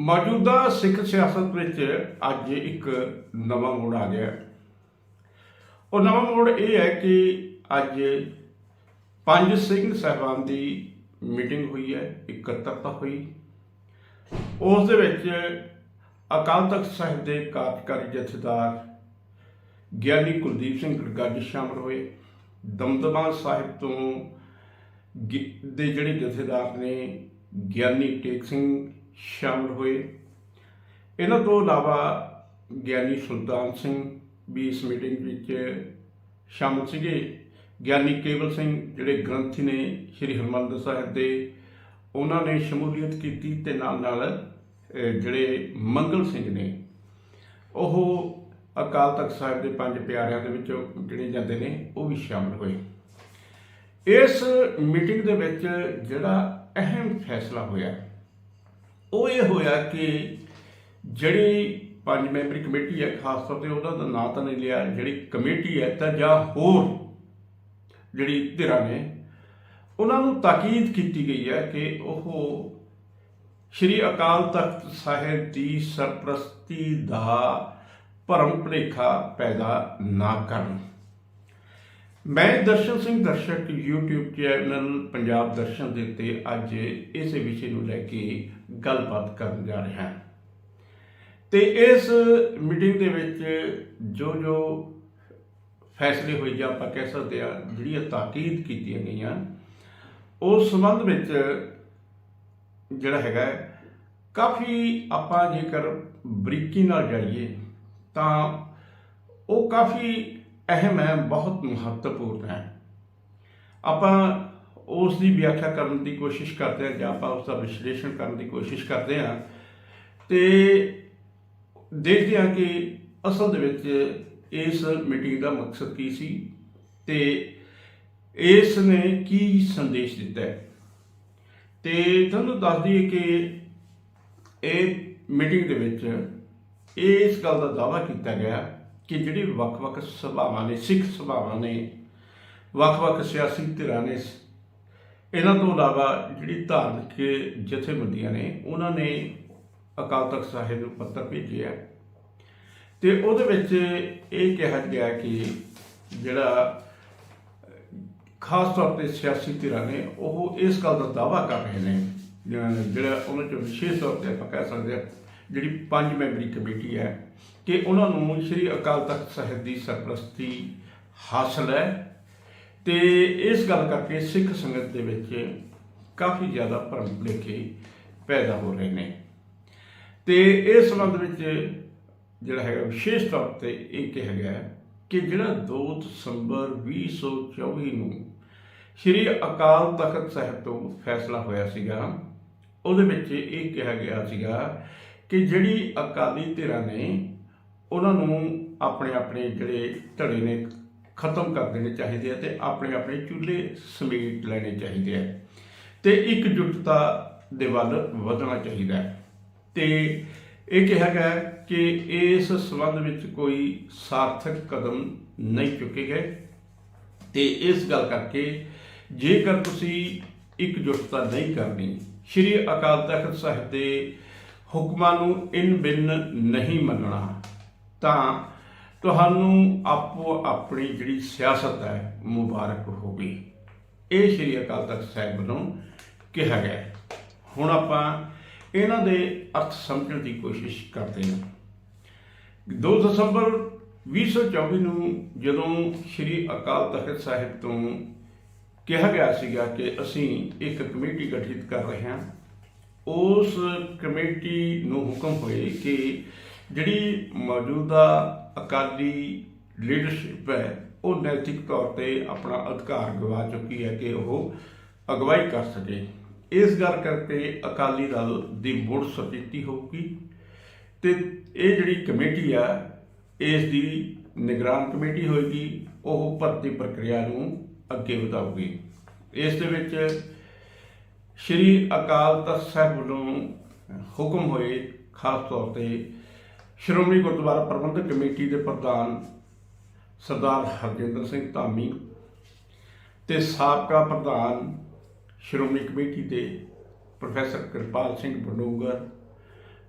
ਮੌਜੂਦਾ ਸਿੱਖ ਸਿਆਸਤ ਵਿੱਚ ਅੱਜ ਇੱਕ ਨਵਾਂ ਮੋੜ ਆ ਗਿਆ। ਉਹ ਨਵਾਂ ਮੋੜ ਇਹ ਹੈ ਕਿ ਅੱਜ ਪੰਜ ਸਿੰਘ ਸਾਹਿਬਾਨ ਦੀ ਮੀਟਿੰਗ ਹੋਈ ਹੈ, ਇਕੱਤਰਤਾ ਹੋਈ। ਉਸ ਦੇ ਵਿੱਚ ਅਕਾਲ ਤਖਤ ਸਾਹਿਬ ਦੇ ਕਾਰਜਕਾਰੀ ਜਥੇਦਾਰ ਗਿਆਨੀ ਕੁਲਦੀਪ ਸਿੰਘ ਗੜਗੜ ਸ਼ਾਮਲ ਹੋਏ। ਦਮਦਮਾ ਸਾਹਿਬ ਤੋਂ ਗਿ- ਦੇ ਜਿਹੜੇ ਜਥੇਦਾਰ ਨੇ, ਗਿਆਨੀ ਟੇਕ ਸਿੰਘ ਸ਼ਾਮਲ ਹੋਏ। ਇਹਨਾਂ ਤੋਂ ਇਲਾਵਾ ਗਿਆਨੀ ਸੁਲਤਾਨ ਸਿੰਘ ਵੀ ਇਸ ਮੀਟਿੰਗ ਵਿੱਚ ਸ਼ਾਮਲ ਸੀਗੇ। ਗਿਆਨੀ ਕੇਵਲ ਸਿੰਘ, ਜਿਹੜੇ ਗ੍ਰੰਥੀ ਨੇ ਸ੍ਰੀ ਹਰਿਮੰਦਰ ਸਾਹਿਬ ਦੇ, ਉਹਨਾਂ ਨੇ ਸ਼ਮੂਲੀਅਤ ਕੀਤੀ ਤੇ ਨਾਲ ਨਾਲ ਜਿਹੜੇ ਮੰਗਲ ਸਿੰਘ ਨੇ, ਉਹ ਅਕਾਲ ਤਖਤ ਸਾਹਿਬ ਦੇ ਪੰਜ ਪਿਆਰਿਆਂ ਦੇ ਵਿੱਚੋਂ ਜਿਹੜੇ ਜਾਂਦੇ ਨੇ, ਉਹ ਵੀ ਸ਼ਾਮਲ ਹੋਏ। ਇਸ ਮੀਟਿੰਗ ਦੇ ਵਿੱਚ ਜਿਹੜਾ ਅਹਿਮ ਫੈਸਲਾ ਹੋਇਆ ਉਹ ਇਹ ਹੋਇਆ ਕਿ ਜਿਹੜੀ ਪੰਜ ਮੈਂਬਰੀ ਕਮੇਟੀ ਹੈ, ਖਾਸ ਤੌਰ ਤੇ ਉਹਨਾਂ ਦਾ ਨਾਂ ਤਾਂ ਨਹੀਂ ਲਿਆ, ਜਿਹੜੀ ਕਮੇਟੀ ਹੈ ਤਾਂ ਜਾਂ ਹੋਰ ਜਿਹੜੀ ਧਿਰਾਂ ਨੇ, ਉਹਨਾਂ ਨੂੰ ਤਾਕੀਦ ਕੀਤੀ ਗਈ ਹੈ ਕਿ ਉਹ ਸ਼੍ਰੀ ਅਕਾਲ ਤਖਤ ਸਾਹਿਬ ਦੀ ਸਰਪ੍ਰਸਤੀ ਦਾ ਭਰਮ ਭੁਲੇਖਾ ਪੈਦਾ ਨਾ ਕਰਨ। ਮੈਂ ਦਰਸ਼ਨ ਸਿੰਘ ਦਰਸ਼ਕ YouTube ਚੈਨਲ ਪੰਜਾਬ ਦਰਸ਼ਨ ਦੇ ਉੱਤੇ ਅੱਜ ਇਸ ਵਿਸ਼ੇ ਨੂੰ ਲੈ ਕੇ ਗੱਲਬਾਤ ਕਰਨ ਜਾ ਰਿਹਾ ਹਾਂ। ਤੇ ਇਸ ਮੀਟਿੰਗ ਦੇ ਵਿੱਚ ਜੋ ਜੋ ਫੈਸਲੇ ਹੋਏ ਜਾਂ ਆਪਾਂ ਕਹਿ ਸਕਦੇ ਆ ਜਿਹੜੀਆਂ ਤਾਕੀਦ ਕੀਤੀਆਂ ਗਈਆਂ, ਉਸ ਸੰਬੰਧ ਵਿੱਚ ਜਿਹੜਾ ਹੈਗਾ ਕਾਫੀ ਆਪਾਂ ਜੇਕਰ ਬਰੀਕੀ ਨਾਲ ਜਾਈਏ ਤਾਂ ਉਹ ਕਾਫੀ ਅਹਿਮ ਹੈ ਬਹੁਤ ਮਹੱਤਵਪੂਰਨ ਹੈ। ਆਪਾਂ ਉਸ ਦੀ ਵਿਆਖਿਆ ਕਰਨ ਦੀ ਕੋਸ਼ਿਸ਼ ਕਰਦੇ ਹਾਂ ਜਾਂ ਆਪਾਂ ਉਸ ਦਾ ਵਿਸ਼ਲੇਸ਼ਣ ਕਰਨ ਦੀ ਕੋਸ਼ਿਸ਼ ਕਰਦੇ ਹਾਂ ਤੇ ਦੇਖਦੇ ਹਾਂ ਕਿ ਅਸਲ ਦੇ ਵਿੱਚ ਇਸ ਮੀਟਿੰਗ ਦਾ ਮਕਸਦ ਕੀ ਸੀ ਤੇ ਇਸ ਨੇ ਕੀ ਸੰਦੇਸ਼ ਦਿੱਤਾ ਹੈ। ਤੇ ਤੁਹਾਨੂੰ ਦੱਸ ਦਈਏ ਕਿ ਇਹ ਮੀਟਿੰਗ ਦੇ ਵਿੱਚ ਇਸ ਗੱਲ ਦਾ ਦਾਅਵਾ ਕੀਤਾ ਗਿਆ ਕਿ ਜਿਹੜੀ ਵੱਖ-ਵੱਖ ਸਭਾਵਾਂ ਨੇ, ਸਿੱਖ ਸਭਾਵਾਂ ਨੇ, ਵੱਖ-ਵੱਖ ਸਿਆਸੀ ਧਿਰਾਂ ਨੇ, ਇਹਨਾਂ ਤੋਂ ਇਲਾਵਾ ਜਿਹੜੀ ਧਾਰਮਿਕ ਜਥੇਬੰਦੀਆਂ ਨੇ, ਉਹਨਾਂ ਨੇ ਅਕਾਲ ਤਖਤ ਸਾਹਿਬ ਨੂੰ ਪੱਤਰ ਭੇਜਿਆ ਤੇ ਉਹਦੇ ਵਿੱਚ ਇਹ ਕਿਹਾ ਗਿਆ ਕਿ ਜਿਹੜਾ ਖਾਸ ਤੌਰ ਤੇ ਸਿਆਸੀ ਧਿਰਾਂ ਨੇ, ਉਹ ਇਸ ਗੱਲ ਦਾ ਦਾਅਵਾ ਕਰ ਰਹੇ ਨੇ, ਜਿਹੜਾ ਉਹਨਾਂ ਚੋਂ ਵਿਸ਼ੇਸ਼ ਤੌਰ ਤੇ ਆਪਾਂ ਕਹਿ ਸਕਦੇ ਹਾਂ ਜਿਹੜੀ ਪੰਜ ਮੈਂਬਰੀ ਕਮੇਟੀ ਹੈ, ਕਿ ਉਹਨਾਂ ਨੂੰ ਸ੍ਰੀ ਅਕਾਲ ਤਖਤ ਸਾਹਿਬ ਦੀ ਸਰਪ੍ਰਸਤੀ ਹਾਸਲ ਹੈ। ਤੇ ਇਸ ਗੱਲ ਕਰਕੇ ਸਿੱਖ ਸੰਗਤ ਦੇ ਵਿੱਚ ਕਾਫੀ ਜ਼ਿਆਦਾ ਭਰਮ ਭੁਲੇਖੇ ਪੈਦਾ ਹੋ ਰਹੇ ਨੇ। ਤੇ ਇਸ ਸੰਬੰਧ ਵਿੱਚ ਜਿਹੜਾ ਹੈਗਾ, ਵਿਸ਼ੇਸ਼ ਤੌਰ ਤੇ ਇਹ ਕਿਹਾ ਗਿਆ ਕਿ ਜਿਹੜਾ 2 ਦਸੰਬਰ 2024 ਨੂੰ ਸ੍ਰੀ ਅਕਾਲ ਤਖਤ ਸਾਹਿਬ ਤੋਂ ਫੈਸਲਾ ਹੋਇਆ ਸੀਗਾ, ਉਹਦੇ ਵਿੱਚ ਇਹ ਕਿਹਾ ਗਿਆ ਸੀਗਾ ਕਿ ਜਿਹੜੀ ਅਕਾਲੀ ਧਿਰਾਂ ਨੇ ਉਹਨਾਂ ਨੂੰ ਆਪਣੇ ਆਪਣੇ ਜਿਹੜੇ ਧੜੇ ਨੇ ਖਤਮ ਕਰ ਦੇਣੇ ਚਾਹੀਦੇ ਆ ਤੇ ਆਪਣੇ ਆਪਣੇ ਚੁੱਲ੍ਹੇ ਸਮੇਟ ਲੈਣੇ ਚਾਹੀਦੇ ਆ। ਤੇ ਇਕਜੁੱਟਤਾ ਦੇ ਵੱਲ ਵਧਣਾ ਚਾਹੀਦਾ ਹੈ। ਤੇ ਇਹ ਕਿਹਾ ਗਿਆ ਕਿ ਇਸ ਸੰਬੰਧ ਵਿੱਚ ਕੋਈ ਸਾਰਥਕ ਕਦਮ ਨਹੀਂ ਚੁੱਕੇ ਗਏ। ਤੇ ਇਸ ਗੱਲ ਕਰਕੇ ਜੇਕਰ ਤੁਸੀਂ ਇਕਜੁੱਟਤਾ ਨਹੀਂ ਕਰਨੀ, ਸ਼੍ਰੀ ਅਕਾਲ ਤਖਤ ਸਾਹਿਬ ਦੇ ਹੁਕਮਾਂ ਨੂੰ ਇਨ ਬਿਨ ਨਹੀਂ ਮੰਨਣਾ। ਤਾਂ ਤੁਹਾਨੂੰ ਆਪੋ ਆਪਣੀ ਜਿਹੜੀ ਸਿਆਸਤ ਹੈ, ਮੁਬਾਰਕ ਹੋਵੇ। ਇਹ ਸ਼੍ਰੀ ਅਕਾਲ ਤਖਤ ਸਾਹਿਬ ਵੱਲੋਂ ਕਿਹਾ ਗਿਆ ਹੁਣ ਆਪਾਂ ਇਹਨਾਂ ਦੇ ਅਰਥ ਸਮਝਣ ਦੀ ਕੋਸ਼ਿਸ਼ ਕਰਦੇ ਹਾਂ। 2 ਦਸੰਬਰ 2024 ਨੂੰ ਜਦੋਂ ਸ਼੍ਰੀ ਅਕਾਲ ਤਖਤ ਸਾਹਿਬ ਤੋਂ ਕਿਹਾ ਗਿਆ ਸੀਗਾ ਕਿ ਅਸੀਂ ਇੱਕ ਕਮੇਟੀ ਗਠਿਤ ਕਰ ਰਹੇ ਹਾਂ ਉਸ ਕਮੇਟੀ ਨੂੰ ਹੁਕਮ ਹੋਏ ਕਿ ਜਿਹੜੀ ਮੌਜੂਦਾ ਅਕਾਲੀ ਲੀਡਰਸ਼ਿਪ ਹੈ, ਉਹ ਨੈਤਿਕ ਤੌਰ ਤੇ ਆਪਣਾ ਅਧਿਕਾਰ ਗਵਾ ਚੁੱਕੀ ਹੈ ਕਿ ਉਹ ਅਗਵਾਈ ਕਰ ਸਕੇ। ਇਸ ਗੱਲ ਕਰਕੇ ਅਕਾਲੀ ਦਲ ਦੀ ਮੁੜ ਸਥਿਤੀ ਹੋਊਗੀ ਤੇ ਇਹ ਜਿਹੜੀ ਕਮੇਟੀ ਆ, ਇਸ ਦੀ ਨਿਗਰਾਨ ਕਮੇਟੀ ਹੋਏਗੀ, ਉਹ ਭਰਤੀ ਪ੍ਰਕਿਰਿਆ ਨੂੰ ਅੱਗੇ ਵਧਾਊਗੀ। ਇਸ ਦੇ ਵਿੱਚ ਸ਼੍ਰੀ ਅਕਾਲ ਤਖਤ ਸਾਹਿਬ ਵੱਲੋਂ ਹੁਕਮ ਹੋਏ, ਖਾਸ ਤੌਰ ਤੇ ਸ਼੍ਰੋਮਣੀ ਗੁਰਦੁਆਰਾ ਪ੍ਰਬੰਧਕ ਕਮੇਟੀ ਦੇ ਪ੍ਰਧਾਨ ਸਰਦਾਰ ਹਰਜਿੰਦਰ ਸਿੰਘ ਧਾਮੀ ਤੇ ਸਾਬਕਾ ਪ੍ਰਧਾਨ ਸ਼੍ਰੋਮਣੀ ਕਮੇਟੀ ਦੇ ਪ੍ਰੋਫੈਸਰ ਕਿਰਪਾਲ ਸਿੰਘ ਬਡੂੰਗਰ,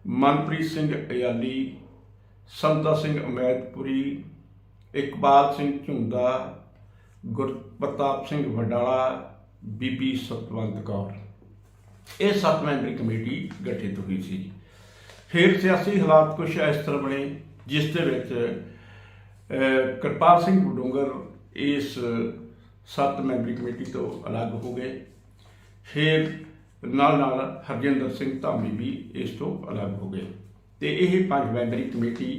ਮਨਪ੍ਰੀਤ ਸਿੰਘ ਅਯਾਲੀ, ਸੰਤਾ ਸਿੰਘ ਅਮੈਦਪੁਰੀ, ਇਕਬਾਲ ਸਿੰਘ ਝੁੰਦਾ, ਗੁਰਪ੍ਰਤਾਪ ਸਿੰਘ ਵਡਾਲਾ, ਬੀਬੀ ਸਤਵੰਤ ਕੌਰ। ਇਹ ਸੱਤ ਮੈਂਬਰੀ ਕਮੇਟੀ ਗਠਿਤ ਹੋਈ ਸੀ। ਫਿਰ ਸਿਆਸੀ ਹਾਲਾਤ ਕੁਝ ਇਸ ਤਰ੍ਹਾਂ ਬਣੇ, ਜਿਸ ਦੇ ਵਿੱਚ ਕਿਰਪਾਲ ਸਿੰਘ ਬਡੂੰਗਰ ਇਸ ਸੱਤ ਮੈਂਬਰੀ ਕਮੇਟੀ ਤੋਂ ਅਲੱਗ ਹੋ ਗਏ। ਫਿਰ ਨਾਲ ਨਾਲ ਹਰਜਿੰਦਰ ਸਿੰਘ ਧਾਮੀ ਵੀ ਇਸ ਤੋਂ ਅਲੱਗ ਹੋ ਗਏ। ਤੇ ਇਹ ਪੰਜ ਮੈਂਬਰੀ ਕਮੇਟੀ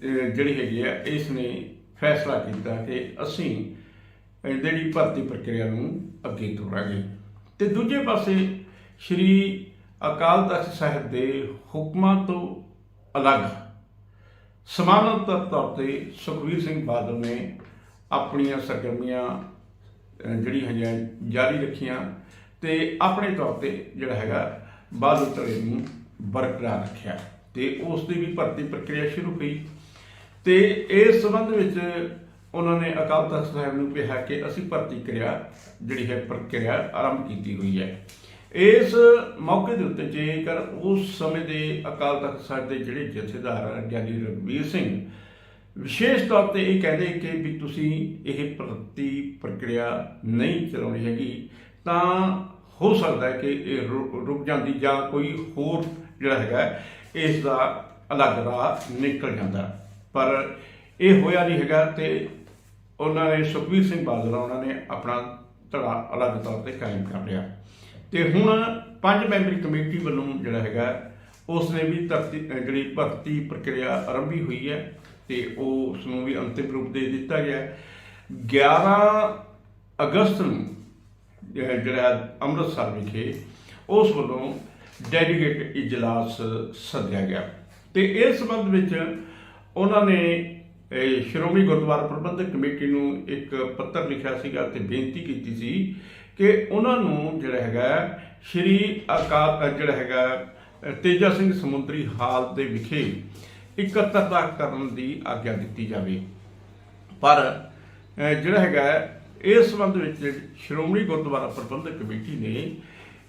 ਜਿਹੜੀ ਹੈਗੀ ਆ ਇਸ ਨੇ ਫੈਸਲਾ ਕੀਤਾ ਕਿ ਅਸੀਂ ਜਿਹੜੀ ਭਰਤੀ ਪ੍ਰਕਿਰਿਆ ਨੂੰ ਅੱਗੇ ਤੋਰਾਂਗੇ। ਤੇ ਦੂਜੇ ਪਾਸੇ ਸ਼੍ਰੀ ਅਕਾਲ ਤਖਤ ਸਾਹਿਬ ਦੇ ਹੁਕਮਾਂ ਤੋਂ ਅਲੱਗ। ਸਮਾਨਾਂਤਰ ਤੌਰ ਤੇ ਸੁਖਵੀਰ ਸਿੰਘ ਬਾਦਲ ਨੇ ਆਪਣੀਆਂ ਸਰਗਰਮੀਆਂ ਅਹ, ਜਿਹੜੀਆਂ ਹੈਗੀਆਂ ਜਾਰੀ ਰੱਖੀਆਂ ਤੇ ਆਪਣੇ ਤੌਰ ਤੇ ਜਿਹੜਾ ਹੈਗਾ ਬਾਦਲ ਧੜੇ ਨੂੰ ਬਰਕਰਾਰ ਰੱਖਿਆ ਤੇ ਉਸ ਦੀ ਵੀ ਭਰਤੀ ਪ੍ਰਕਿਰਿਆ ਸ਼ੁਰੂ ਹੋਈ ਤੇ ਇਸ ਸੰਬੰਧ ਵਿੱਚ ਉਹਨਾਂ ਨੇ ਅਕਾਲ ਤਖਤ ਸਾਹਿਬ ਨੂੰ ਕਿਹਾ ਕਿ ਅਸੀਂ ਭਰਤੀ ਕਿਰਿਆ ਜਿਹੜੀ ਹੈ ਪ੍ਰਕਿਰਿਆ ਆਰੰਭ ਕੀਤੀ ਹੋਈ ਹੈ। ਇਸ ਮੌਕੇ ਦੇ ਉੱਤੇ ਜੇਕਰ ਉਸ ਸਮੇਂ ਦੇ ਅਕਾਲ ਤਖਤ ਸਾਹਿਬ ਦੇ ਜਿਹੜੇ ਜਥੇਦਾਰ ਗਿਆਨੀ ਰਘਬੀਰ ਸਿੰਘ, ਵਿਸ਼ੇਸ਼ ਤੌਰ ਤੇ ਇਹ ਕਹਿੰਦੇ ਕਿ ਵੀ ਤੁਸੀਂ ਇਹ ਭਰਤੀ ਪ੍ਰਕਿਰਿਆ ਨਹੀਂ ਚਲਾਉਣੀ ਹੈਗੀ, ਤਾਂ ਹੋ ਸਕਦਾ ਹੈ ਕਿ ਇਹ ਰੁ- ਰੁਕ ਜਾਂਦੀ ਜਾਂ ਕੋਈ ਹੋਰ ਜਿਹੜਾ ਹੈਗਾ, ਇਸ ਦਾ ਅਲੱਗ ਰਾਹ ਨਿਕਲ ਜਾਂਦਾ। ਪਰ ਇਹ ਹੋਇਆ ਨਹੀਂ ਹੈਗਾ ਤੇ ਉਹਨਾਂ ਨੇ ਸੁਖਬੀਰ ਸਿੰਘ ਬਾਦਲ ਉਹਨਾਂ ਨੇ ਆਪਣਾ ਧੜਾ ਅਲੱਗ ਤੌਰ ਤੇ ਕਾਇਮ ਕਰ ਲਿਆ। ਤੇ ਹੁਣ ਪੰਜ ਮੈਂਬਰੀ ਕਮੇਟੀ ਵੱਲੋਂ ਜਿਹੜਾ ਹੈਗਾ ਉਸ ਨੇ ਵੀ ਧਰਤੀ ਜਿਹੜੀ ਭਰਤੀ ਪ੍ਰਕਿਰਿਆ ਆਰੰਭੀ ਹੋਈ ਹੈ ਤੇ ਉਹ ਉਸ ਨੂੰ ਵੀ ਅੰਤਿਮ ਰੂਪ ਦੇ ਦਿੱਤਾ ਗਿਆ 11 ਅਗਸਤ ਨੂੰ ਜਿਹੜਾ ਅੰਮ੍ਰਿਤਸਰ ਵਿਖੇ, ਉਸ ਵੱਲੋਂ ਡੈਲੀਗੇਟ ਇਜਲਾਸ ਸੱਦਿਆ ਗਿਆ। ਤੇ ਇਸ ਸੰਬੰਧ ਵਿੱਚ ਉਹਨਾਂ ਨੇ ਸ਼੍ਰੋਮਣੀ ਗੁਰਦੁਆਰਾ ਪ੍ਰਬੰਧਕ ਕਮੇਟੀ ਨੂੰ ਇੱਕ ਪੱਤਰ ਲਿਖਿਆ ਸੀਗਾ ਤੇ ਬੇਨਤੀ ਕੀਤੀ ਸੀ ਕਿ ਉਹਨਾਂ ਨੂੰ ਜਿਹੜਾ ਹੈਗਾ ਸ਼੍ਰੀ ਅਕਾਲ ਜਿਹੜਾ ਹੈਗਾ ਤੇਜਾ ਸਿੰਘ ਸਮੁੰਦਰੀ ਹਾਲ ਦੇ ਵਿਖੇ ਇਕੱਤਰਤਾ ਕਰਨ ਦੀ ਆਗਿਆ ਦਿੱਤੀ ਜਾਵੇ ਪਰ ਜਿਹੜਾ ਹੈਗਾ ਇਸ ਸੰਬੰਧ ਵਿੱਚ ਸ਼੍ਰੋਮਣੀ ਗੁਰਦੁਆਰਾ ਪ੍ਰਬੰਧਕ ਕਮੇਟੀ ਨੇ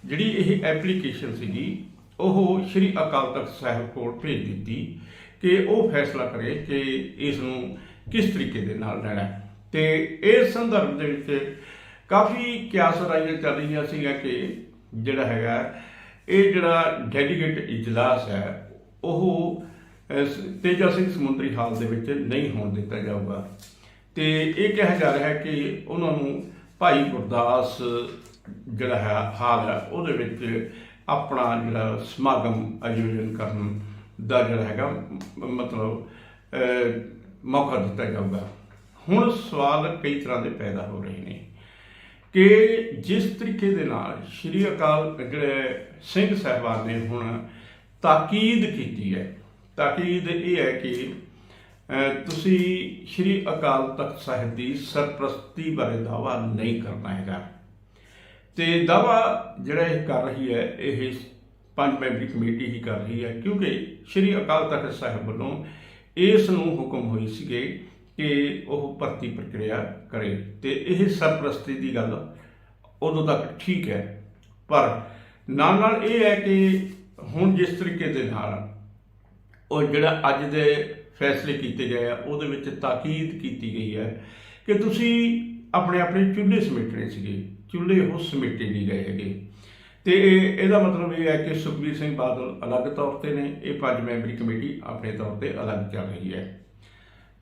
ਜਿਹੜੀ ਇਹ ਐਪਲੀਕੇਸ਼ਨ ਸੀਗੀ, ਉਹ ਸ਼੍ਰੀ ਅਕਾਲ ਤਖਤ ਸਾਹਿਬ ਕੋਲ ਭੇਜ ਦਿੱਤੀ ਕਿ ਉਹ ਫੈਸਲਾ ਕਰੇ ਕਿ ਇਸ ਨੂੰ ਕਿਸ ਤਰੀਕੇ ਦੇ ਨਾਲ ਲੈਣਾ ਹੈ। ਤੇ ਇਸ ਸੰਦਰਭ ਦੇ ਵਿੱਚ ਕਾਫੀ ਕਿਆਸ ਰਾਈਆਂ ਚੱਲ ਰਹੀਆਂ ਸੀਗਾ ਕਿ ਜਿਹੜਾ ਹੈਗਾ, ਇਹ ਜਿਹੜਾ ਡੈਲੀਗੇਟ ਇਜਲਾਸ ਹੈ, ਉਹ ਤੇਜਾ ਸਿੰਘ ਸਮੁੰਦਰੀ ਹਾਲ ਦੇ ਵਿੱਚ ਨਹੀਂ ਹੋਣ ਦਿੱਤਾ ਜਾਊਗਾ। ਤੇ ਇਹ ਕਿਹਾ ਜਾ ਰਿਹਾ ਹੈ ਕਿ ਉਹਨਾਂ ਨੂੰ ਭਾਈ ਗੁਰਦਾਸ ਜਿਹੜਾ ਹੈ, ਹਾਲ ਹੈ, ਉਹਦੇ ਵਿੱਚ ਆਪਣਾ ਜਿਹੜਾ ਸਮਾਗਮ ਆਯੋਜਨ ਕਰਨ ਦਾ ਜਿਹੜਾ ਹੈਗਾ ਮਤਲਬ ਮੌਕਾ ਦਿੱਤਾ ਜਾਊਗਾ। ਹੁਣ ਸਵਾਲ ਕਈ ਤਰ੍ਹਾਂ ਦੇ ਪੈਦਾ ਹੋ ਰਹੇ ਨੇ। ਕਿ ਜਿਸ ਤਰੀਕੇ ਦੇ ਨਾਲ ਸ਼੍ਰੀ ਅਕਾਲ ਜਿਹੜੇ ਸਿੰਘ ਸਾਹਿਬਾਨ ਨੇ ਹੁਣ ਤਾਕੀਦ ਕੀਤੀ ਹੈ। ਤਾਕੀਦ ਇਹ ਹੈ ਕਿ ਤੁਸੀਂ ਸ਼੍ਰੀ ਅਕਾਲ ਤਖਤ ਸਾਹਿਬ ਦੀ ਸਰਪ੍ਰਸਤੀ ਬਾਰੇ ਦਾਵਾ ਨਹੀਂ ਕਰਨਾ ਹੈਗਾ। ਤੇ ਦਾਵਾ ਜਿਹੜਾ ਇਹ ਕਰ ਰਹੀ ਹੈ, ਇਹ ਪੰਜ ਮੈਂਬਰੀ ਕਮੇਟੀ ਹੀ ਕਰ ਰਹੀ ਹੈ, ਕਿਉਂਕਿ ਸ਼੍ਰੀ ਅਕਾਲ ਤਖਤ ਸਾਹਿਬ ਵੱਲੋਂ ਇਸ ਨੂੰ ਹੁਕਮ ਹੋਈ ਸੀਗੇ ਕਿ ਉਹ ਭਰਤੀ ਪ੍ਰਕਿਰਿਆ ਕਰੇ। ਤੇ ਇਹ ਸਰਪ੍ਰਸਤੀ ਦੀ ਗੱਲ ਉਦੋਂ ਤੱਕ ਠੀਕ ਹੈ। ਪਰ ਨਾਲ ਨਾਲ ਇਹ ਹੈ ਕਿ ਹੁਣ ਜਿਸ ਤਰੀਕੇ ਦੇ ਨਾਲ ਉਹ ਜਿਹੜਾ ਅੱਜ ਦੇ ਫੈਸਲੇ ਕੀਤੇ ਗਏ ਆ, ਉਹਦੇ ਵਿੱਚ ਤਾਕੀਦ ਕੀਤੀ ਗਈ ਹੈ ਕਿ ਤੁਸੀਂ ਆਪਣੇ ਆਪਣੇ ਚੁੱਲ੍ਹੇ ਸਮੇਟਣੇ ਸੀਗੇ। ਚੁੱਲ੍ਹੇ ਉਹ ਸਮੇਟੇ ਨਹੀਂ ਗਏ ਹੈਗੇ। ਤੇ ਇਹ ਇਹਦਾ ਮਤਲਬ ਇਹ ਹੈ ਕਿ ਸੁਖਬੀਰ ਸਿੰਘ ਬਾਦਲ ਅਲੱਗ ਤੌਰ ਤੇ ਨੇ। ਇਹ ਪੰਜ ਮੈਂਬਰੀ ਕਮੇਟੀ ਆਪਣੇ ਤੌਰ ਤੇ ਅਲੱਗ ਚੱਲ ਰਹੀ ਹੈ।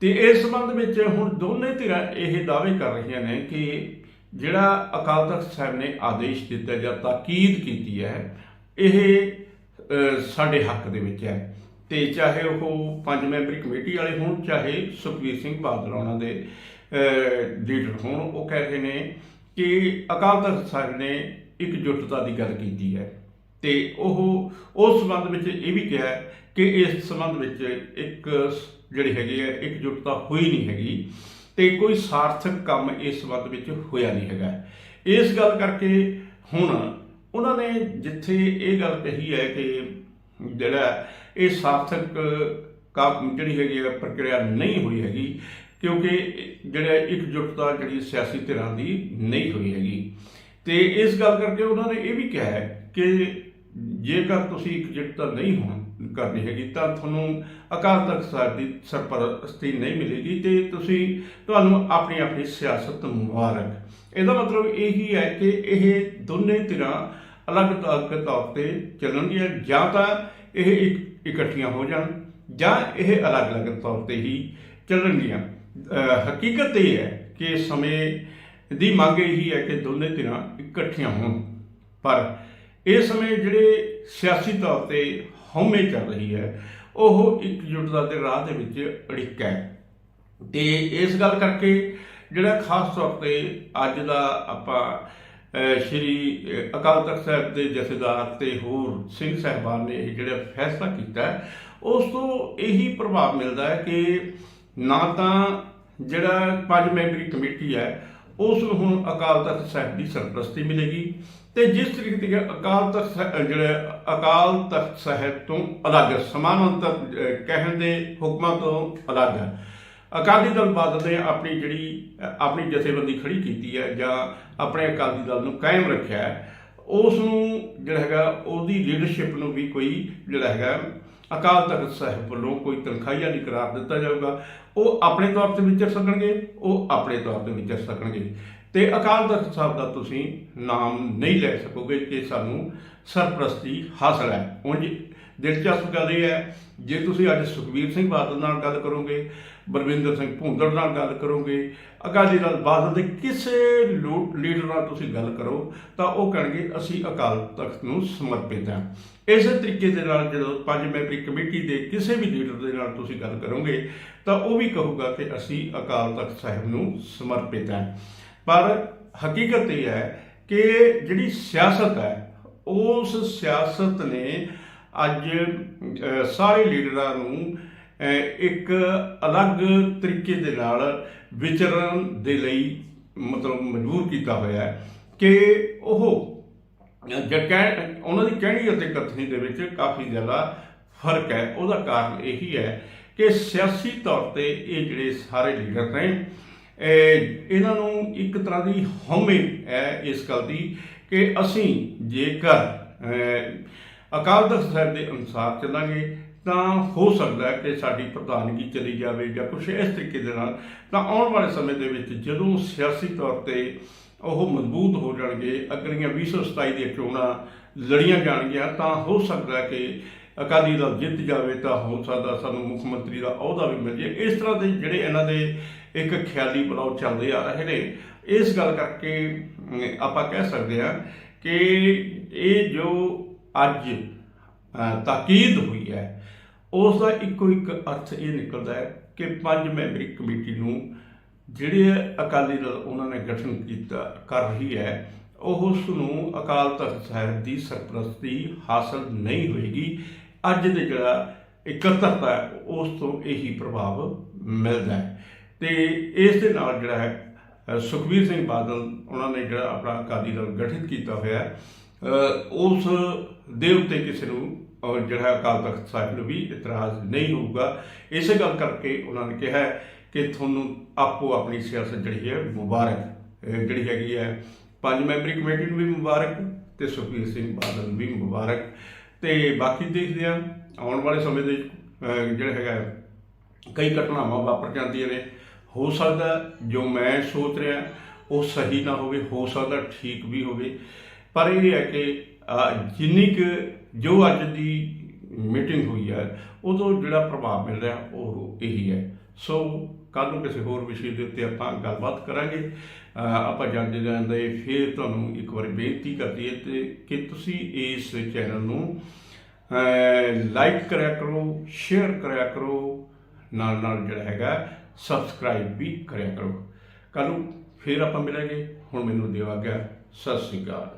ਤੇ ਇਸ ਸੰਬੰਧ ਵਿੱਚ ਹੁਣ ਦੋਨੇ ਧਿਰਾਂ ਇਹ ਦਾਅਵੇ ਕਰ ਰਹੀਆਂ ਨੇ ਕਿ ਜਿਹੜਾ ਅਕਾਲ ਤਖਤ ਸਾਹਿਬ ਨੇ ਆਦੇਸ਼ ਦਿੱਤਾ ਜਾਂ ਤਾਕੀਦ ਕੀਤੀ ਹੈ, ਇਹ ਸਾਡੇ ਹੱਕ ਦੇ ਵਿੱਚ ਹੈ। ਤੇ ਚਾਹੇ ਉਹ ਪੰਜ ਮੈਂਬਰੀ ਕਮੇਟੀ ਵਾਲੇ ਹੋਣ, ਚਾਹੇ ਸੁਖਬੀਰ ਸਿੰਘ ਬਾਦਲ ਉਹਨਾਂ ਦੇ ਲੀਡਰ ਹੋਣ, ਉਹ ਕਹਿ ਰਹੇ ਨੇ ਕਿ ਅਕਾਲ ਤਖਤ ਸਾਹਿਬ ਨੇ ਇਕਜੁੱਟਤਾ ਦੀ ਗੱਲ ਕੀਤੀ ਹੈ। ਤੇ ਉਹ, ਉਸ ਸੰਬੰਧ ਵਿੱਚ ਇਹ ਵੀ ਕਿਹਾ ਕਿ ਇਸ ਸੰਬੰਧ ਵਿੱਚ ਇੱਕ ਜਿਹੜੀ ਹੈਗੀ ਹੈ ਇਕਜੁੱਟਤਾ ਹੋਈ ਨਹੀਂ ਹੈਗੀ ਤੇ ਕੋਈ ਸਾਰਥਕ ਕੰਮ ਇਸ ਸੰਬੰਧ ਵਿੱਚ ਹੋਇਆ ਨਹੀਂ ਹੈਗਾ। ਇਸ ਗੱਲ ਕਰਕੇ ਹੁਣ ਉਹਨਾਂ ਨੇ ਜਿੱਥੇ ਇਹ ਗੱਲ ਕਹੀ ਹੈ ਕਿ ਜਿਹੜਾ ਇਹ ਸਾਰਥਕ ਕੰਮ ਜਿਹੜੀ ਹੈਗੀ ਹੈ, ਪ੍ਰਕਿਰਿਆ ਨਹੀਂ ਹੋਈ ਹੈਗੀ, ਕਿਉਂਕਿ ਜਿਹੜਾ ਇਕਜੁੱਟਤਾ ਜਿਹੜੀ ਸਿਆਸੀ ਧਿਰਾਂ ਦੀ ਨਹੀਂ ਹੋਈ ਹੈਗੀ। ਤੇ ਇਸ ਗੱਲ ਕਰਕੇ ਉਹਨਾਂ ਨੇ ਇਹ ਵੀ ਕਿਹਾ ਹੈ ਕਿ ਜੇਕਰ ਤੁਸੀਂ ਇਕਜੁੱਟਤਾ ਨਹੀਂ ਹੋਣ ਕਰਨੀ ਹੈਗੀ, ਤਾਂ ਤੁਹਾਨੂੰ ਅਕਾਲ ਤਖਤ ਸਾਹਿਬ ਦੀ ਸਰਪ੍ਰਸਤੀ ਨਹੀਂ ਮਿਲੇਗੀ ਤੇ ਤੁਸੀਂ ਤੁਹਾਨੂੰ ਆਪਣੀ ਆਪਣੀ ਸਿਆਸਤ ਮੁਬਾਰਕ। ਇਹਦਾ ਮਤਲਬ ਇਹੀ ਹੈ ਕਿ ਇਹ ਦੋਨੇ ਧਿਰਾਂ ਅਲੱਗ-ਅਲੱਗ ਤੌਰ ਤੇ ਚੱਲਣਗੀਆਂ, ਜਾਂ ਤਾਂ ਇਹ ਇਕੱਠੀਆਂ ਹੋ ਜਾਣ, ਜਾਂ ਇਹ ਅਲੱਗ-ਅਲੱਗ ਤੌਰ ਤੇ ਹੀ ਚੱਲਣਗੀਆਂ। ਹਕੀਕਤ ਇਹ ਹੈ ਕਿ ਸਮੇਂ ਦੀ ਮੰਗ ਇਹੀ ਹੈ ਕਿ ਦੋਨੇ ਧਿਰਾਂ ਇਕੱਠੀਆਂ ਹੋਣ। ਪਰ ਇਹ ਸਮੇਂ ਜਿਹੜੇ ਸਿਆਸੀ ਤੌਰ ਤੇ ਹਉਮੈ ਚੱਲ ਰਹੀ ਹੈ। ਉਹ ਇਕਜੁੱਟਤਾ ਦੇ ਰਾਹ ਦੇ ਵਿੱਚ ਅੜਿੱਕਾ ਹੈ। ਤੇ ਇਸ ਗੱਲ ਕਰਕੇ ਜਿਹੜਾ ਖਾਸ ਤੌਰ ਤੇ ਅੱਜ ਦਾ ਆਪਾਂ ਸ਼੍ਰੀ ਅਕਾਲ ਤਖਤ ਸਾਹਿਬ ਦੇ ਜਥੇਦਾਰ ਤੇ ਹੋਰ ਸਿੰਘ ਸਾਹਿਬਾਨ ਨੇ ਇਹ ਜਿਹੜਾ ਫੈਸਲਾ ਕੀਤਾ ਉਸ ਤੋਂ ਇਹੀ ਪ੍ਰਭਾਵ ਮਿਲਦਾ ਹੈ ਕਿ ਨਾ ਤਾਂ ਜਿਹੜਾ ਪੰਜ ਮੈਂਬਰੀ ਕਮੇਟੀ ਹੈ ਉਸ ਨੂੰ ਹੁਣ ਅਕਾਲ ਤਖਤ ਸਾਹਿਬ ਦੀ ਸਰਪ੍ਰਸਤੀ ਮਿਲੇਗੀ। ਤੇ ਜਿਸ ਤਰੀਕੇ ਦੀ ਅਕਾਲ ਤਖਤ ਸਾਹਿਬ- ਜਿਹੜਾ ਅਕਾਲ ਤਖਤ ਸਾਹਿਬ ਤੋਂ ਅਲੱਗ ਸਮਾਨਾਂਤਰ ਅਹ, ਕਹਿਣ ਦੇ ਹੁਕਮਾਂ ਤੋਂ ਅਲੱਗ ਹੈ। ਅਕਾਲੀ ਦਲ ਬਾਦਲ ਨੇ ਆਪਣੀ ਜਿਹੜੀ ਆਪਣੀ ਜਥੇਬੰਦੀ ਖੜੀ ਕੀਤੀ ਹੈ ਜਾਂ ਆਪਣੇ ਅਕਾਲੀ ਦਲ ਨੂੰ ਕਾਇਮ ਰੱਖਿਆ ਹੈ ਉਸ ਨੂੰ ਜਿਹੜਾ ਹੈਗਾ ਉਹਦੀ ਲੀਡਰਸ਼ਿਪ ਨੂੰ ਵੀ ਕੋਈ ਜਿਹੜਾ ਹੈਗਾ ਅਕਾਲ ਤਖਤ ਸਾਹਿਬ ਵੱਲੋਂ ਕੋਈ ਤਨਖਾਹੀਆ ਨਹੀਂ ਕਰਾਰ ਦਿੱਤਾ ਜਾਊਗਾ। ਉਹ ਆਪਣੇ ਤੌਰ ਤੇ ਵਿਚਰ ਸਕਣਗੇ, ਉਹ ਆਪਣੇ ਤੌਰ ਤੇ ਵਿਚਰ ਸਕਣਗੇ। ਤੇ ਅਕਾਲ ਤਖਤ ਸਾਹਿਬ ਦਾ ਤੁਸੀਂ ਨਾਮ ਨਹੀਂ ਲੈ ਸਕੋਗੇ ਕਿ ਸਾਨੂੰ ਸਰਪ੍ਰਸਤੀ ਹਾਸਲ ਹੈ। ਉਂਝ ਦਿਲਚਸਪ ਗੱਲ ਇਹ ਹੈ, ਜੇ ਤੁਸੀਂ ਅੱਜ ਸੁਖਬੀਰ ਸਿੰਘ ਬਾਦਲ ਨਾਲ ਗੱਲ ਕਰੋਗੇ, ਬਲਵਿੰਦਰ ਸਿੰਘ ਭੁੰਦੜ ਨਾਲ ਗੱਲ ਕਰੋਗੇ, ਅਕਾਲੀ ਦਲ ਬਾਦਲ ਦੇ ਕਿਸੇ ਲੋ- ਲੀਡਰ ਨਾਲ ਤੁਸੀਂ ਗੱਲ ਕਰੋ, ਤਾਂ ਉਹ ਕਹਿਣਗੇ, ਅਸੀਂ ਅਕਾਲ ਤਖਤ ਨੂੰ ਸਮਰਪਿਤ ਹਾਂ। ਇਸੇ ਤਰੀਕੇ ਦੇ ਨਾਲ ਜਦੋਂ ਪੰਜ ਮੈਂਬਰੀ ਕਮੇਟੀ ਦੇ ਕਿਸੇ ਵੀ ਲੀਡਰ ਦੇ ਨਾਲ ਤੁਸੀਂ ਗੱਲ ਕਰੋਗੇ, ਤਾਂ ਉਹ ਵੀ ਕਹੂਗਾ ਕਿ ਅਸੀਂ ਅਕਾਲ ਤਖਤ ਸਾਹਿਬ ਨੂੰ ਸਮਰਪਿਤ ਹਾਂ। ਪਰ ਹਕੀਕਤ ਇਹ ਹੈ ਕਿ ਜਿਹੜੀ ਸਿਆਸਤ ਹੈ, ਉਸ ਸਿਆਸਤ ਨੇ ਅੱਜ ਸਾਰੇ ਲੀਡਰਾਂ ਨੂੰ ਇੱਕ ਅਲੱਗ ਤਰੀਕੇ ਦੇ ਨਾਲ ਵਿਚਰਨ ਦੇ ਲਈ ਮਤਲਬ ਮਜਬੂਰ ਕੀਤਾ ਹੋਇਆ ਹੈ ਕਿ ਉਹ ਜੇ ਕਹਿ, ਉਹਨਾਂ ਦੀ ਕਹਿਣੀ ਅਤੇ ਕਥਨੀ ਦੇ ਵਿੱਚ ਕਾਫੀ ਜ਼ਿਆਦਾ ਫ਼ਰਕ ਹੈ। ਉਹਦਾ ਕਾਰਨ ਇਹੀ ਹੈ ਕਿ ਸਿਆਸੀ ਤੌਰ ਤੇ ਇਹ ਜਿਹੜੇ ਸਾਰੇ ਲੀਡਰ ਨੇ ਇਹਨਾਂ ਨੂੰ ਇੱਕ ਤਰ੍ਹਾਂ ਦੀ ਹਉਮੈ ਹੈ ਇਸ ਗੱਲ ਦੀ ਕਿ ਅਸੀਂ ਜੇਕਰ ਅਕਾਲ ਤਖਤ ਸਾਹਿਬ ਦੇ ਅਨੁਸਾਰ ਚੱਲਾਂਗੇ, ਤਾਂ ਹੋ ਸਕਦਾ ਹੈ ਕਿ ਸਾਡੀ ਪ੍ਰਧਾਨਗੀ ਚਲੀ ਜਾਵੇ ਜਾਂ ਕੁਝ ਇਸ ਤਰੀਕੇ ਦੇ ਨਾਲ, ਤਾਂ ਆਉਣ ਵਾਲੇ ਸਮੇਂ ਦੇ ਵਿੱਚ ਜਦੋਂ ਸਿਆਸੀ ਤੌਰ ਤੇ ਉਹ ਮਜ਼ਬੂਤ ਹੋ ਜਾਣਗੇ, ਅਗਲੀਆਂ 2027 ਦੀਆਂ ਚੋਣਾਂ ਲੜੀਆਂ ਜਾਣਗੀਆਂ, ਤਾਂ ਹੋ ਸਕਦਾ ਹੈ ਕਿ ਅਕਾਲੀ ਦਲ ਜਿੱਤ ਜਾਵੇ, ਤਾਂ ਹੋ ਸਕਦਾ ਸਾਨੂੰ ਮੁੱਖ ਮੰਤਰੀ ਦਾ ਅਹੁਦਾ ਵੀ ਮਿਲ ਜੇ ਇਸ ਤਰ੍ਹਾਂ ਦੇ ਜਿਹੜੇ ਇਹਨਾਂ ਦੇ ਇੱਕ ਖਿਆਲੀ ਬਲਾਉ ਚੱਲਦੇ ਆ ਰਹੇ ਨੇ, ਇਸ ਗੱਲ ਕਰਕੇ ਆਪਾਂ ਕਹਿ ਸਕਦੇ ਹਾਂ ਕਿ ਇਹ ਜੋ ਅੱਜ ਤਾਕੀਦ ਹੋਈ ਹੈ। ਉਸ ਦਾ ਇੱਕੋ ਇੱਕ ਅਰਥ ਇਹ ਨਿਕਲਦਾ ਹੈ ਕਿ ਪੰਜ ਮੈਂਬਰੀ ਕਮੇਟੀ ਨੂੰ ਜਿਹੜੇ ਅਕਾਲੀ ਦਲ ਉਹਨਾਂ ਨੇ ਗਠਨ ਕੀਤਾ ਕਰ ਰਹੀ ਹੈ ਉਹ ਉਸ ਨੂੰ ਅਕਾਲ ਤਖਤ ਸਾਹਿਬ ਦੀ ਸਰਪ੍ਰਸਤੀ ਹਾਸਲ ਨਹੀਂ ਹੋਏਗੀ। ਅੱਜ ਦੇ ਜਿਹੜਾ ਇਕੱਤਰਤਾ ਹੈ ਉਸ ਤੋਂ ਇਹੀ ਪ੍ਰਭਾਵ ਮਿਲਦਾ ਹੈ। ਤੇ ਇਸ ਦੇ ਨਾਲ ਜਿਹੜਾ ਹੈ ਅ, ਸੁਖਬੀਰ ਸਿੰਘ ਬਾਦਲ ਉਹਨਾਂ ਨੇ ਜਿਹੜਾ ਆਪਣਾ ਅਕਾਲੀ ਦਲ ਗਠਿਤ ਕੀਤਾ ਹੋਇਆ ਹੈ ਉਸ ਦੇ ਉੱਤੇ ਕਿਸੇ ਨੂੰ ਅ, ਜਿਹੜਾ ਅਕਾਲ ਤਖਤ ਸਾਹਿਬ ਨੂੰ ਵੀ ਇਤਰਾਜ਼ ਨਹੀਂ ਹੋਊਗਾ। ਇਸੇ ਗੱਲ ਕਰਕੇ ਉਹਨਾਂ ਨੇ ਕਿਹਾ ਕਿ ਤੁਹਾਨੂੰ ਆਪੋ ਆਪਣੀ ਸਿਆਸਤ ਜਿਹੜੀ ਹੈ ਮੁਬਾਰਕ ਜਿਹੜੀ ਹੈਗੀ ਹੈ। ਪੰਜ ਮੈਂਬਰੀ ਕਮੇਟੀ ਨੂੰ ਵੀ ਮੁਬਾਰਕ ਤੇ ਸੁਖਬੀਰ ਸਿੰਘ ਬਾਦਲ ਨੂੰ ਵੀ ਮੁਬਾਰਕ। ਤੇ ਬਾਕੀ ਦੇਖਦੇ ਹਾਂ ਆਉਣ ਵਾਲੇ ਸਮੇਂ ਦੇ ਜਿਹੜਾ ਹੈਗਾ ਕਈ ਘਟਨਾਵਾਂ ਵਾਪਰ ਜਾਂਦੀਆਂ ਨੇ। ਹੋ ਸਕਦਾ ਜੋ ਮੈਂ ਸੋਚ ਰਿਹਾ ਉਹ ਸਹੀ ਨਾ ਹੋਵੇ ਹੋ ਸਕਦਾ ਠੀਕ ਵੀ ਹੋਵੇ। ਪਰ ਇਹ ਹੈ ਕਿ ਜਿੰਨੀ ਕੁ ਜੋ ਅੱਜ ਦੀ ਮੀਟਿੰਗ ਹੋਈ ਹੈ, ਉਦੋਂ ਜਿਹੜਾ ਪ੍ਰਭਾਵ ਮਿਲ ਰਿਹਾ, ਉਹ ਇਹੀ ਹੈ। ਸੋ ਕੱਲ ਨੂੰ ਕਿਸੇ ਹੋਰ ਵਿਸ਼ੇ ਦੇ ਉੱਤੇ ਆਪਾਂ ਗੱਲਬਾਤ ਕਰਾਂਗੇ। ਆਪਾਂ ਜਾਂਦੇ ਜਾਂਦੇ ਫਿਰ ਤੁਹਾਨੂੰ ਇੱਕ ਵਾਰੀ ਬੇਨਤੀ ਕਰਦੀ ਹੈ ਤੇ ਕਿ ਤੁਸੀਂ ਇਸ ਚੈਨਲ ਨੂੰ ਲਾਈਕ ਕਰਿਆ ਕਰੋ, ਸ਼ੇਅਰ ਕਰਿਆ ਕਰੋ, ਨਾਲ ਨਾਲ ਜਿਹੜਾ ਹੈਗਾ, ਸਬਸਕ੍ਰਾਈਬ ਵੀ ਕਰਿਆ ਕਰੋ। ਕੱਲ ਨੂੰ ਫਿਰ ਆਪਾਂ ਮਿਲਾਂਗੇ। ਹੁਣ ਮੈਨੂੰ ਦਿਓ ਆਗਿਆ। ਸਤਿ ਸ੍ਰੀ ਅਕਾਲ।